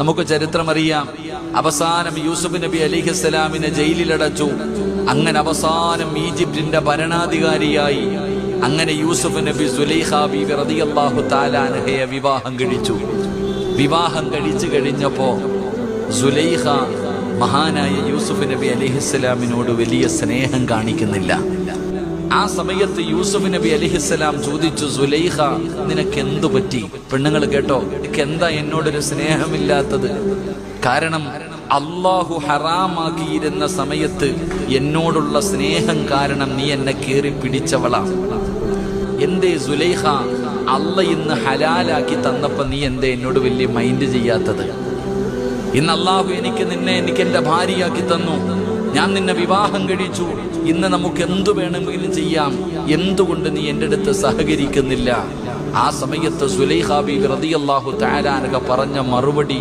നമുക്ക് ചരിത്രമറിയാം അവസാനം യൂസുഫ് നബി അലിഹിസ്സലാമിനെ ജയിലിലടച്ചു. അങ്ങനെ അവസാനം ഈജിപ്തിന്റെ ഭരണാധികാരിയായി അങ്ങനെ യൂസുഫ് നബി സുലൈഖ താലാൻഹയെ വിവാഹം കഴിച്ചു. വിവാഹം കഴിച്ചു കഴിഞ്ഞപ്പോ സുലൈഹ മഹാനായ യൂസുഫ് നബി അലിഹിസ്സലാമിനോട് വലിയ സ്നേഹം കാണിക്കുന്നില്ല. ആ സമയത്ത് യൂസുഫ് നബി അലിഹിസ്സലാം ചോദിച്ചു സുലൈഹ നിനക്ക് എന്തു പറ്റി? പെണ്ണുങ്ങൾ കേട്ടോ നിനക്ക് എന്താ എന്നോടൊരു സ്നേഹമില്ലാത്തത്? കാരണം അള്ളാഹു ഹറാമാക്കിയിരുന്ന സമയത്ത് എന്നോടുള്ള സ്നേഹം കാരണം നീ എന്നെ കേറി പിടിച്ചവളാ. എന്തേ സുലൈഹ? അള്ള ഇന്ന് ഹലാലാക്കി തന്നപ്പോ നീ എന്തേ എന്നോട് വലിയ മൈൻഡ് ചെയ്യാത്തത്? ഇന്ന് അള്ളാഹു എനിക്ക് നിന്നെ എനിക്ക് എന്റെ ഭാര്യയാക്കി തന്നു. ഞാൻ നിന്നെ വിവാഹം കഴിച്ചു. ഇന്ന് നമുക്ക് എന്തു വേണമെങ്കിലും ചെയ്യാം. എന്തുകൊണ്ട് നീ എന്റെ അടുത്ത് സഹകരിക്കുന്നില്ല? ആ സമയത്ത് സുലൈഹാബി റതിയല്ലാഹു താരാനക പറഞ്ഞ മറുപടി